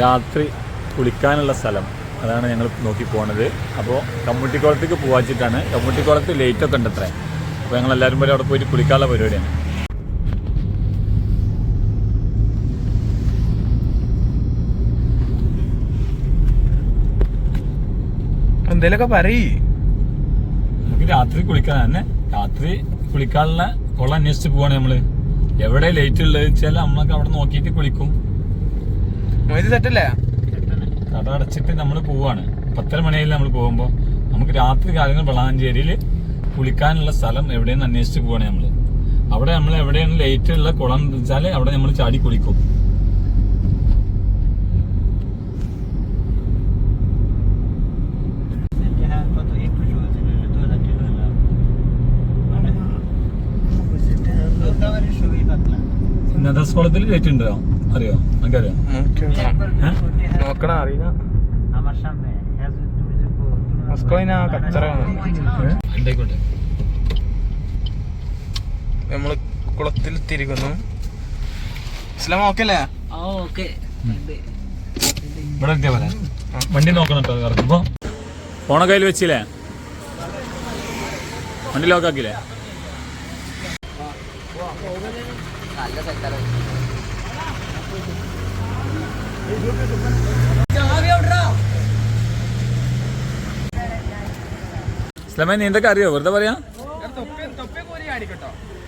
രാത്രി കുളിക്കാനുള്ള സ്ഥലം. അതാണ് ഞങ്ങൾ നോക്കി പോണത്. അപ്പോൾ കമ്മുട്ടിക്കുളത്തേക്ക് പോവാച്ചിട്ടാണ്. കമ്മുട്ടിക്കുളത്ത് ലേറ്റൊക്കെ ഉണ്ട് അത്രേ അപ്പോൾ ഞങ്ങൾ എല്ലാവരും പോലും അവിടെ പോയിട്ട് കുളിക്കാനുള്ള പരിപാടിയാണ്. എന്തേലൊക്കെ പറയ്. നമുക്ക് രാത്രി കുളിക്കാൻ തന്നെ രാത്രി കുളിക്കാനുള്ള കുളം അന്വേഷിച്ച് പോവാണ് നമ്മൾ. എവിടെ ലേറ്റ് ഉള്ളത് വെച്ചാൽ നമ്മളൊക്കെ അവിടെ നോക്കിയിട്ട് കുളിക്കും. മൊയ്ത് സെറ്റല്ലേ? കട അടച്ചിട്ട് നമ്മൾ പോവാണ്. പത്തര മണിയായി നമ്മൾ പോകുമ്പോൾ നമുക്ക് രാത്രി കാലങ്ങൾ വളാഞ്ചേരിയിൽ കുളിക്കാനുള്ള സ്ഥലം എവിടെയെന്ന് അന്വേഷിച്ച് പോവാണ് നമ്മൾ അവിടെ നമ്മൾ എവിടെയാണ് ലൈറ്റ് ഉള്ള കുളം വെച്ചാൽ അവിടെ നമ്മൾ ചാടി കുളിക്കും. ഇന്നത്തെ കുളത്തിൽ ലൈറ്റ് ഉണ്ടോ? അറിയോ? നമുക്കറിയാം നോക്കണ കച്ചറാണ് എന്തായിക്കോട്ടെ നമ്മൾ കുളത്തിൽ തിരികുന്നു. ഇസ്ലാം ഓക്കെ അല്ലേ? ഇവിടെ എത്തിയാ പോലെ വണ്ടി നോക്കണം കേട്ടോ ഇറക്കുമ്പോ ഫോണ കയ്യിൽ വെച്ചില്ലേ? വണ്ടി ലോക്കാക്കില്ലേ ഇസ്ലാമേ നീ എന്തൊക്കെ അറിയോ? വെറുതെ പറയാ?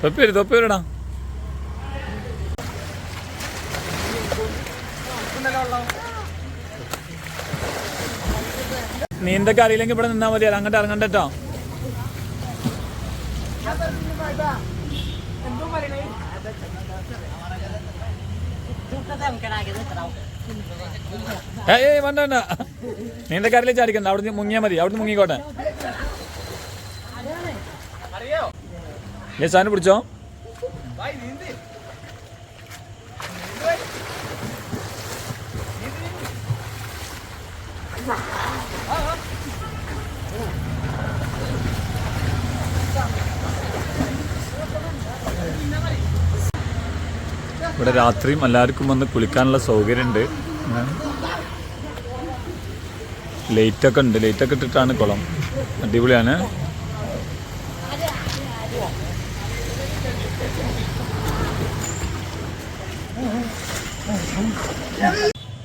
തൊപ്പി വരും തൊപ്പി വരടാ നീന്തൊക്കെ അറിയില്ലെങ്കിൽ ഇവിടെ നിന്നാ മതി അങ്ങോട്ട് ഇറങ്ങണ്ട കേട്ടോ. ഏയ് ഏയ് വേണ്ട വേണ്ട. നീന്തൊക്കെ അറിയില്ല ചാടിക്കണ്ട അവിടെ മുങ്ങിയാ മതി. അവിടുന്ന് മുങ്ങിക്കോട്ടെ. ഏ സാധനം പിടിച്ചോ. ഇവിടെ രാത്രിയും എല്ലാവർക്കും വന്ന് കുളിക്കാനുള്ള സൗകര്യമുണ്ട്. ലൈറ്റൊക്കെ ഉണ്ട്. ലൈറ്റൊക്കെ ഇട്ടിട്ടാണ് കുളം. അടിപൊളിയാണ്.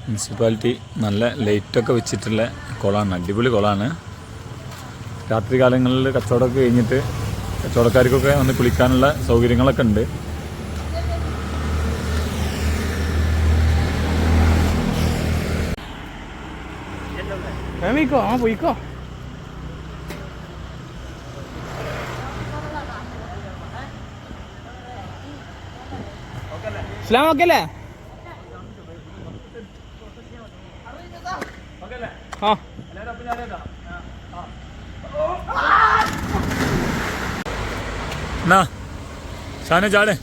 മുനിസിപ്പാലിറ്റി നല്ല ലൈറ്റൊക്കെ വെച്ചിട്ടുള്ള കുളമാണ്. അടിപൊളി കുളമാണ്. രാത്രി കാലങ്ങളിൽ കച്ചവടമൊക്കെ കഴിഞ്ഞിട്ട് കച്ചവടക്കാർക്കൊക്കെ വന്ന് കുളിക്കാനുള്ള സൗകര്യങ്ങളൊക്കെ ഉണ്ട്. പോയിക്കോ ആ പോയിക്കോ ഇസ്ലാം ഓക്കെ അല്ലേ ആ എന്നാ ഷാനെ ചാടേ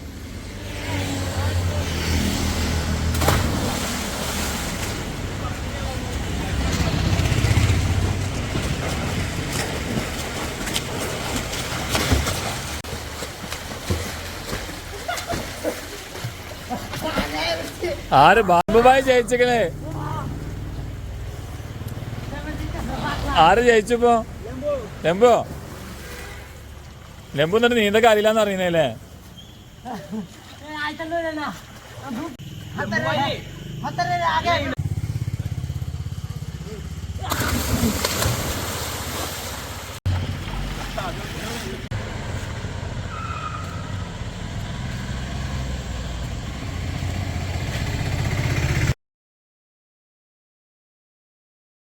ആര് ബാബുബായി ജയിച്ചേക്കണേ ആര് ജയിച്ചപ്പോ ലെമ്പോ ലെമ്പു എന്നിട്ട് നീന്തൊക്കെ അറിയില്ലാന്ന് അറിയുന്നല്ലേ ಹತ್ತರ